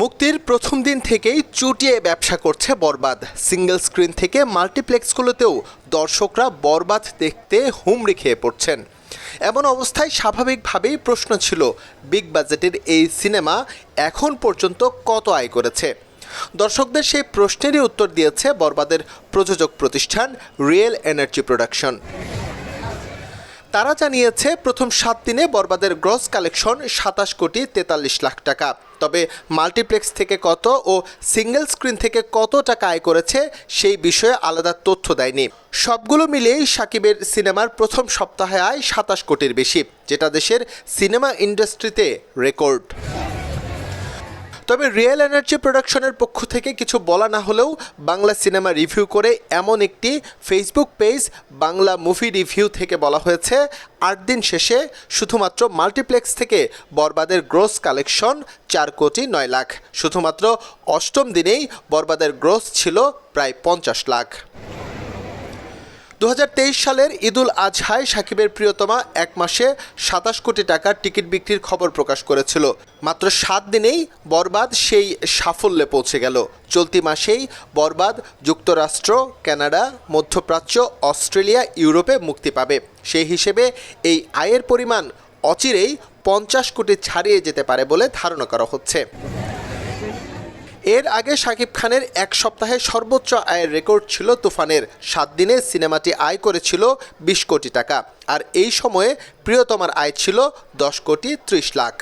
মুক্তির প্রথম দিন থেকেই চুটিয়ে ব্যবসা করছে বরবাদ। সিঙ্গেল স্ক্রিন থেকে মাল্টিপ্লেক্সগুলোতেও দর্শকরা বরবাদ দেখতে হুমড়ি খেয়ে পড়ছেন। এমন অবস্থায় স্বাভাবিকভাবেই প্রশ্ন ছিল, বিগ বাজেটের এই সিনেমা এখন পর্যন্ত কত আয় করেছে? দর্শকদের সেই প্রশ্নেরই উত্তর দিয়েছে বরবাদের প্রযোজক প্রতিষ্ঠান রিয়েল এনার্জি প্রোডাকশন। তারা জানিয়েছে, প্রথম সাত দিনে বরবাদের গ্রস কালেকশন সাতাশ কোটি তেতাল্লিশ লাখ টাকা। তবে মাল্টিপ্লেক্স থেকে কত ও সিঙ্গেল স্ক্রিন থেকে কত টাকা আয় করেছে, সেই বিষয়ে আলাদা তথ্য দেয়নি। সবগুলো মিলিয়েই সাকিবের সিনেমার প্রথম সপ্তাহে আয় সাতাশ কোটির বেশি, যেটা দেশের সিনেমা ইন্ডাস্ট্রিতে রেকর্ড। তবে রিয়েল এনার্জি প্রোডাকশনের পক্ষ থেকে কিছু বলা না হলেও বাংলা সিনেমা রিভিউ করে এমন একটি Facebook page Bangla movie review থেকে বলা হয়েছে। আট দিন শেষে শুধুমাত্র মাল্টিপ্লেক্স থেকে বরবাদের গ্রোস কালেকশন চার কোটি নয় লাখ। শুধুমাত্র অষ্টম দিনেই বরবাদের গ্রোস ছিল প্রায় পঞ্চাশ লাখ। দু হাজার তেইশ সালের ঈদুল আজহায় সাকিবের প্রিয়তমা এক মাসে সাতাশ কোটি টাকার টিকিট বিক্রির খবর প্রকাশ করেছিল। মাত্র সাত দিনেই বরবাদ সেই সাফল্যে পৌঁছে গেল। চলতি মাসেই বরবাদ যুক্তরাষ্ট্র, কানাডা, মধ্যপ্রাচ্য, অস্ট্রেলিয়া, ইউরোপে মুক্তি পাবে। সেই হিসেবে এই আয়ের পরিমাণ অচিরেই পঞ্চাশ কোটি ছাড়িয়ে যেতে পারে বলে ধারণা করা হচ্ছে। এর আগে শাকিব খানের এক সপ্তাহে সর্বোচ্চ আয়ের রেকর্ড ছিল তুফানের। সাত দিনে সিনেমাটি আয় করেছিল বিশ কোটি টাকা। আর এই সময়ে প্রিয়তমার আয় ছিল দশ কোটি ত্রিশ লাখ।